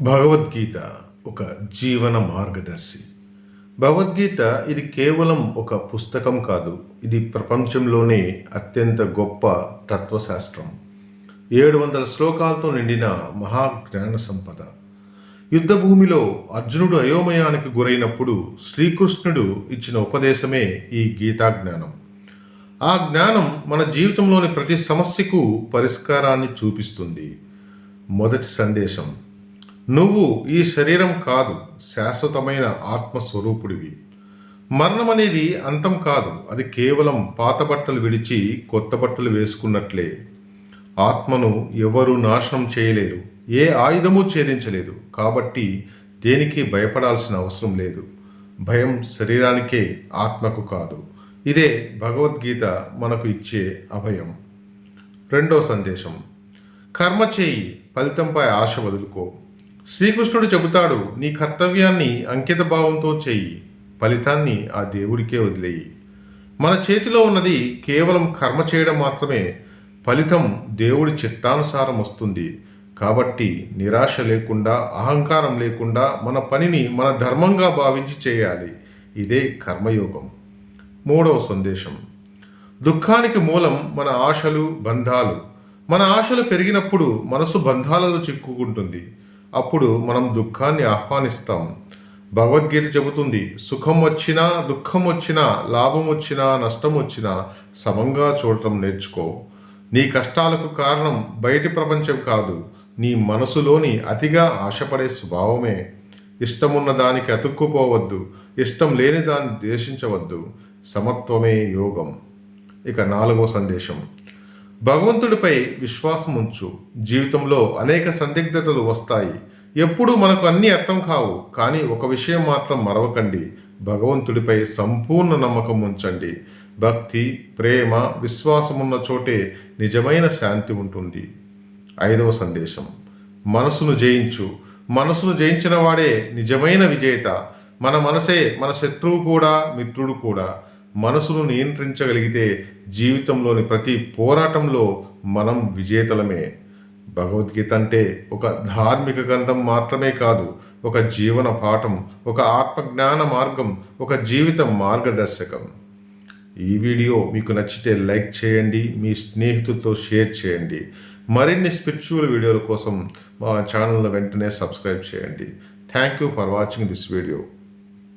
భగవద్గీత ఒక జీవన మార్గదర్శి. భగవద్గీత ఇది కేవలం ఒక పుస్తకం కాదు ఇది ప్రపంచంలోనే అత్యంత గొప్ప తత్వశాస్త్రం. ఏడు వందల శ్లోకాలతో నిండిన మహాజ్ఞాన సంపద. యుద్ధభూమిలో అర్జునుడు అయోమయానికి గురైనప్పుడు శ్రీకృష్ణుడు ఇచ్చిన ఉపదేశమే ఈ గీతాజ్ఞానం. ఆ జ్ఞానం మన జీవితంలోని ప్రతి సమస్యకు పరిష్కారాన్ని చూపిస్తుంది. మొదటి సందేశం. నువ్వు ఈ శరీరం కాదు శాశ్వతమైన ఆత్మస్వరూపుడివి. మరణం అనేది అంతం కాదు అది కేవలం పాత బట్టలు విడిచి కొత్త బట్టలు వేసుకున్నట్లే. ఆత్మను ఎవరూ నాశనం చేయలేరు ఏ ఆయుధము ఛేదించలేదు. కాబట్టి దేనికి భయపడాల్సిన అవసరం లేదు. భయం శరీరానికే ఆత్మకు కాదు. ఇదే భగవద్గీత మనకు ఇచ్చే అభయం. రెండో సందేశం. కర్మ చేయి ఫలితంపై ఆశ వదులుకో. శ్రీకృష్ణుడు చెబుతాడు నీ కర్తవ్యాన్ని అంకిత భావంతో చెయ్యి ఫలితాన్ని ఆ దేవుడికే వదిలేయి. మన చేతిలో ఉన్నది కేవలం కర్మ చేయడం మాత్రమే ఫలితం దేవుడి చిత్తానుసారం వస్తుంది. కాబట్టి నిరాశ లేకుండా అహంకారం లేకుండా మన పనిని మన ధర్మంగా భావించి చేయాలి. ఇదే కర్మయోగం. మూడవ సందేశం. దుఃఖానికి మూలం మన ఆశలు బంధాలు. మన ఆశలు పెరిగినప్పుడు మనసు బంధాలలో చిక్కుకుంటుంది. అప్పుడు మనం దుఃఖాన్ని ఆహ్వానిస్తాం. భగవద్గీత చెబుతుంది సుఖం వచ్చినా దుఃఖం వచ్చినా లాభం వచ్చినా నష్టం వచ్చినా సమంగా చూడటం నేర్చుకో. నీ కష్టాలకు కారణం బయటి ప్రపంచం కాదు నీ మనసులోని అతిగా ఆశపడే స్వభావమే. ఇష్టమున్న దానికి అతుక్కుపోవద్దు ఇష్టం లేని దాన్ని ద్వేషించవద్దు. సమత్వమే యోగం. ఇక నాలుగో సందేశం. భగవంతుడిపై విశ్వాసం ఉంచు జీవితంలో అనేక సందిగ్ధతలు వస్తాయి. ఎప్పుడూ మనకు అన్నీ అర్థం కావు. కానీ ఒక విషయం మాత్రం మరవకండి. భగవంతుడిపై సంపూర్ణ నమ్మకం ఉంచండి. భక్తి ప్రేమ విశ్వాసం ఉన్న చోటే నిజమైన శాంతి ఉంటుంది. ఐదవ సందేశం. మనసును జయించు. మనసును జయించిన వాడే నిజమైన విజేత. మన మనసే మన శత్రువు కూడా మిత్రుడు కూడా. మనసును నియంత్రించగలిగితే జీవితంలోని ప్రతి పోరాటంలో మనం విజేతలమే. భగవద్గీత అంటే ఒక ధార్మిక గ్రంథం మాత్రమే కాదు ఒక జీవన పాఠం ఒక ఆత్మజ్ఞాన మార్గం ఒక జీవిత మార్గదర్శకం. ఈ వీడియో మీకు నచ్చితే లైక్ చేయండి మీ స్నేహితులతో షేర్ చేయండి. మరిన్ని స్పిరిచువల్ వీడియోల కోసం మా ఛానల్ను వెంటనే సబ్స్క్రైబ్ చేయండి. Thank you for watching this video.